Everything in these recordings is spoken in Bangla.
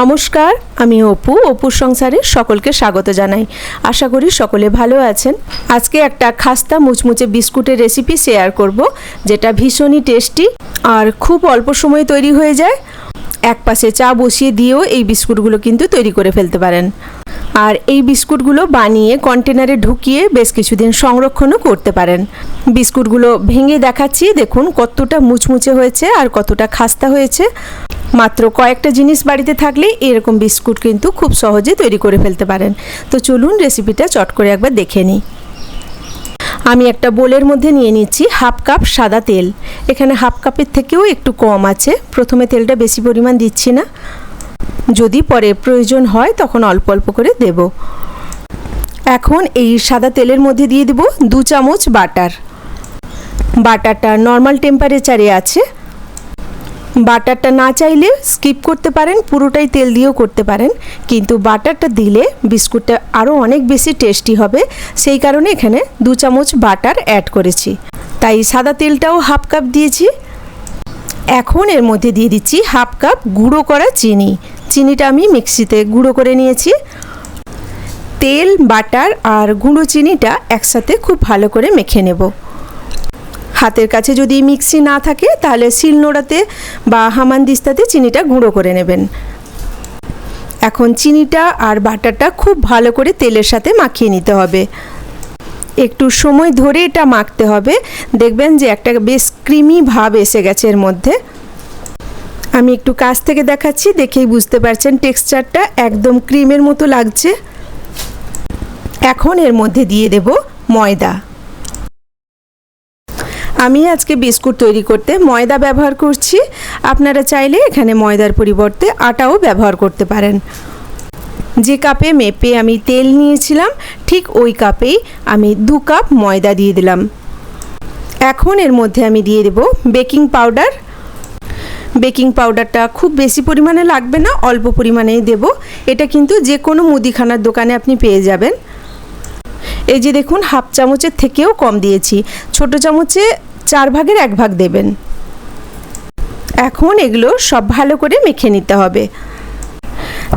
নমস্কার, আমি অপু, অপুর সংসারে সকলকে স্বাগত জানাই। আশা করি সকলে ভালো আছেন। আজকে একটা খাস্তা মুচমুচে বিস্কুটের রেসিপি শেয়ার করব, যেটা ভীষণই টেস্টি আর খুব অল্প সময়ে তৈরি হয়ে যায়। এক পাশে চা বসিয়ে দিয়েও এই বিস্কুটগুলো কিন্তু তৈরি করে ফেলতে পারেন। আর এই বিস্কুটগুলো বানিয়ে কন্টেনারে ঢুকিয়ে বেশ কিছুদিন সংরক্ষণও করতে পারেন। বিস্কুটগুলো ভেঙে দেখাচ্ছি, দেখুন কতটা মুচমুচে হয়েছে আর কতটা খাস্তা হয়েছে। মাত্র কয়েকটা জিনিস বাড়িতে থাকলে এরকম বিস্কুট কিন্তু খুব সহজে তৈরি করে ফেলতে পারেন। তো চলুন রেসিপিটা চট করে একবার দেখে নিই। আমি একটা বোলের মধ্যে নিয়ে নিচ্ছি হাফ কাপ সাদা তেল। এখানে হাফ কাপের থেকেও একটু কম আছে। প্রথমে তেলটা বেশি পরিমাণ দিচ্ছি না। যদি পরে প্রয়োজন হয় তখন অল্প অল্প করে দেব। এখন এই সাদা তেলের মধ্যে দিয়ে দেব দু চামচ বাটার। বাটারটা নর্মাল টেম্পারেচারে আছে। বাটারটা না চাইলে স্কিপ করতে পারেন, পুরোটাই তেল দিয়েও করতে পারেন। কিন্তু বাটারটা দিলে বিস্কুটটা আরও অনেক বেশি টেস্টি হবে। সেই কারণে এখানে দু চামচ বাটার অ্যাড করেছি। তাই সাদা তেলটাও হাফ কাপ দিয়েছি। এখন এর মধ্যে দিয়ে দিচ্ছি হাফ কাপ গুঁড়ো করা চিনি। চিনিটা আমি মিক্সিতে গুঁড়ো করে নিয়েছি। তেল, বাটার আর গুঁড়ো চিনিটা একসাথে খুব ভালো করে মেখে নেব। হাতের কাছে যদি মিক্সি না থাকে, তাহলে শিলনোড়াতে বা হামানদিস্তাতে চিনিটা গুঁড়ো করে নেবেন। এখন চিনিটা আর বাটারটা খুব ভালো করে তেলের সাথে মাখিয়ে নিতে হবে। একটু সময় ধরে এটা মাখতে হবে। দেখবেন যে একটা বেশ ক্রিমি ভাব এসে গেছে এর মধ্যে। আমি একটু কাছ থেকে দেখাচ্ছি, দেখেই বুঝতে পারছেন টেক্সচারটা একদম ক্রিমের মতো লাগছে। এখন এর মধ্যে দিয়ে দেব ময়দা। আমি আজকে বিস্কুট তৈরি করতে ময়দা ব্যবহার করছি। আপনারা চাইলে এখানে ময়দার পরিবর্তে আটাও ব্যবহার করতে পারেন। যে কাপে মেপে আমি তেল নিয়েছিলাম, ঠিক ওই কাপেই আমি দু কাপ ময়দা দিয়ে দিলাম। এখন এর মধ্যে আমি দিয়ে দেব বেকিং পাউডার। বেকিং পাউডারটা খুব বেশি পরিমাণে লাগবে না, অল্প পরিমাণেই দেব। এটা কিন্তু যে কোনো মুদিখানার দোকানে আপনি পেয়ে যাবেন। এই যে দেখুন, হাফ চামচের থেকেও কম দিয়েছি। ছোট চামচে চার ভাগের এক ভাগ দেবেন। এখন এগুলো সব ভালো করে মেখে নিতে হবে।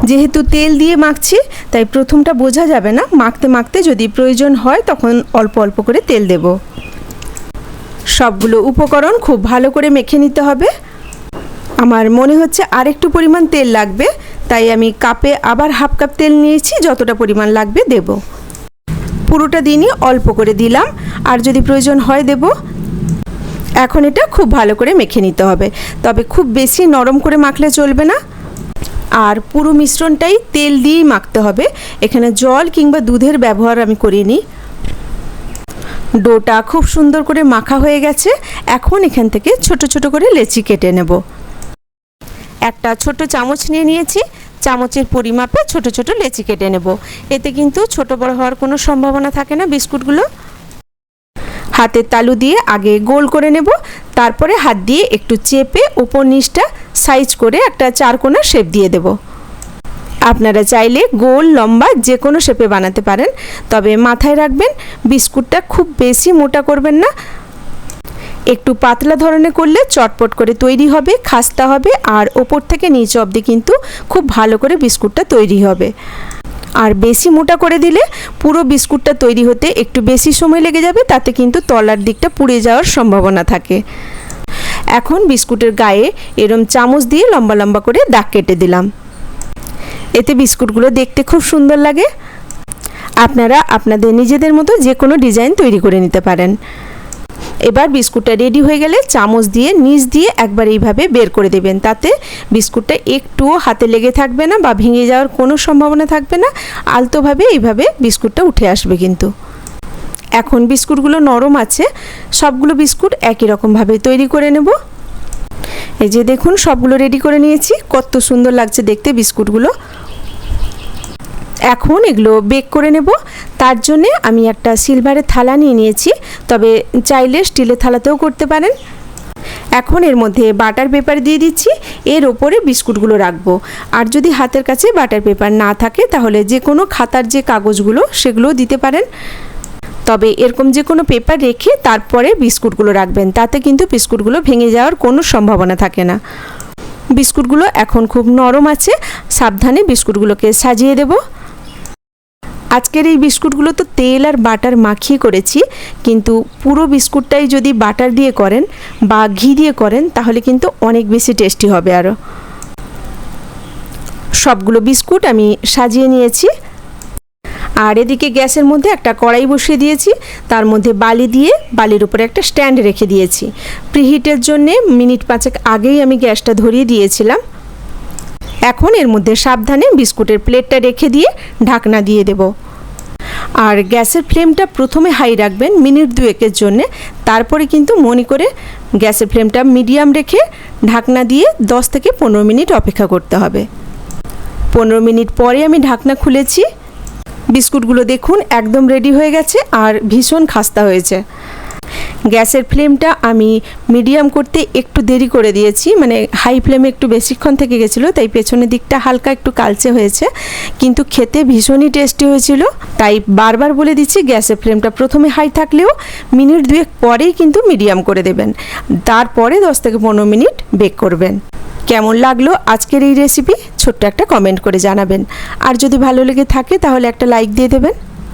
যেহেতু তেল দিয়ে মাখছি, তাই প্রথমটা বোঝা যাবে না। মাখতে মাখতে যদি প্রয়োজন হয়, তখন অল্প অল্প করে তেল দেব। সবগুলো উপকরণ খুব ভালো করে মেখে নিতে হবে। আমার মনে হচ্ছে আরেকটু পরিমাণ তেল লাগবে, তাই আমি কাপে আবার হাফ কাপ তেল নিয়েছি, যতটা পরিমাণ লাগবে দেবো। পুরোটা দিনই অল্প করে দিলাম, আর যদি প্রয়োজন হয় দেব। এখন এটা খুব ভালো করে মেখে নিতে হবে। তবে খুব বেশি নরম করে মাখলে চলবে না। আর পুরো মিশ্রণটাই তেল দিয়েই মাখতে হবে। এখানে জল কিংবা দুধের ব্যবহার আমি করিনি। ডোটা খুব সুন্দর করে মাখা হয়ে গেছে। এখন এখান থেকে ছোট ছোট করে লেচি কেটে নেব। একটা ছোট চামচ নিয়ে নিয়েছি। চামচের পরিমাপে ছোট ছোট লেচি কেটে নেব। এতে কিন্তু ছোট বড় হওয়ার কোনো সম্ভাবনা থাকে না বিস্কুটগুলো। হাতের তালু দিয়ে আগে গোল করে নেব। তারপরে হাত দিয়ে একটু চেপে ওপর নিচটা সাইজ করে একটা চারকোনা শেপ দিয়ে দেব। আপনারা চাইলে গোল, লম্বা যে কোনো শেপে বানাতে পারেন। তবে মাথায় রাখবেন, বিস্কুটটা খুব বেশি মোটা করবেন না। একটু পাতলা ধরনের করলে চটপট করে তৈরি হবে, খাস্তা হবে, আর ওপর থেকে নিচ অবধি কিন্তু খুব ভালো করে বিস্কুটটা তৈরি হবে। আর বেশি মোটা করে দিলে পুরো বিস্কুটটা তৈরি হতে একটু বেশি সময় লেগে যাবে, তাতে কিন্তু তলার দিকটা পুড়ে যাওয়ার সম্ভাবনা থাকে। এখন বিস্কুটের গায়ে এরম চামচ দিয়ে লম্বা লম্বা করে দাগ কেটে দিলাম। এতে বিস্কুটগুলো দেখতে খুব সুন্দর লাগে। আপনারা আপনাদের নিজেদের মতো যে কোনো ডিজাইন তৈরি করে নিতে পারেন। এবার বিস্কুটটা রেডি হয়ে গেলে চামচ দিয়ে, নিচ দিয়ে একবার এইভাবে বের করে দেবেন। তাতে বিস্কুটটা একটুও হাতে লেগে থাকবে না বা ভেঙে যাওয়ার কোনো সম্ভাবনা থাকবে না। আলতোভাবে এইভাবে বিস্কুটটা উঠে আসবে কিন্তু। এখন বিস্কুটগুলো নরম আছে। সবগুলো বিস্কুট একই রকমভাবে তৈরি করে নেব। এই যে দেখুন, সবগুলো রেডি করে নিয়েছি। কত সুন্দর লাগছে দেখতে বিস্কুটগুলো। এখন এগুলো বেক করে নেব। তার জন্যে আমি একটা সিলভারের থালা নিয়ে নিয়েছি। তবে চাইলে স্টিলের থালাতেও করতে পারেন। এখন এর মধ্যে বাটার পেপার দিয়ে দিচ্ছি। এর ওপরে বিস্কুটগুলো রাখব। আর যদি হাতের কাছে বাটার পেপার না থাকে, তাহলে যে কোনো খাতার যে কাগজগুলো, সেগুলোও দিতে পারেন। তবে এরকম যে কোনো পেপার রেখে তারপরে বিস্কুটগুলো রাখবেন। তাতে কিন্তু বিস্কুটগুলো ভেঙে যাওয়ার কোনো সম্ভাবনা থাকে না। বিস্কুটগুলো এখন খুব নরম আছে। সাবধানে বিস্কুটগুলোকে সাজিয়ে দেব। আজকের এই বিস্কুটগুলো তো তেল আর বাটার মাখিয়ে করেছি, কিন্তু পুরো বিস্কুটটাই যদি বাটার দিয়ে করেন বা ঘি দিয়ে করেন, তাহলে কিন্তু অনেক বেশি টেস্টি হবে আরও সবগুলো বিস্কুট আমি সাজিয়ে নিয়েছি। আর এদিকে গ্যাসের মধ্যে একটা কড়াই বসিয়ে দিয়েছি, তার মধ্যে বালি দিয়ে বালির উপরে একটা স্ট্যান্ড রেখে দিয়েছি। প্রিহিটের জন্যে মিনিট পাঁচেক আগেই আমি গ্যাসটা ধরিয়ে দিয়েছিলাম। এখন এর মধ্যে সাবধানে বিস্কুটের প্লেটটা রেখে দিয়ে ঢাকনা দিয়ে দেব। আর গ্যাসের ফ্লেমটা প্রথমে হাই রাখবেন মিনিট দুয়েকের জন্যে। তারপরে কিন্তু মনে করে গ্যাসের ফ্লেমটা মিডিয়াম রেখে ঢাকনা দিয়ে দশ থেকে পনেরো মিনিট অপেক্ষা করতে হবে। পনেরো মিনিট পরে আমি ঢাকনা খুলেছি। বিস্কুটগুলো দেখুন একদম রেডি হয়ে গেছে আর ভীষণ খাস্তা হয়েছে। গ্যাসের ফ্লেমটা আমি মিডিয়াম করতে একটু দেরি করে দিয়েছি। মানে হাই ফ্লেমে একটু বেশিক্ষণ থেকে গেছিল, তাই পেছনের দিকটা হালকা একটু কালচে হয়েছে। কিন্তু খেতে ভীষণই টেস্টি হয়েছিল, তাই বারবার বলে দিচ্ছি গ্যাসের ফ্লেমটা প্রথমে হাই থাকলেও মিনিট দুয়েক পরেই কিন্তু মিডিয়াম করে দেবেন। তারপরে দশ থেকে পনেরো মিনিট বেক করবেন। কেমন লাগল আজকের এই রেসিপি? ছোট্ট একটা কমেন্ট করে জানাবেন। আর যদি ভালো লেগে থাকে তাহলে একটা লাইক দিয়ে দেবেন।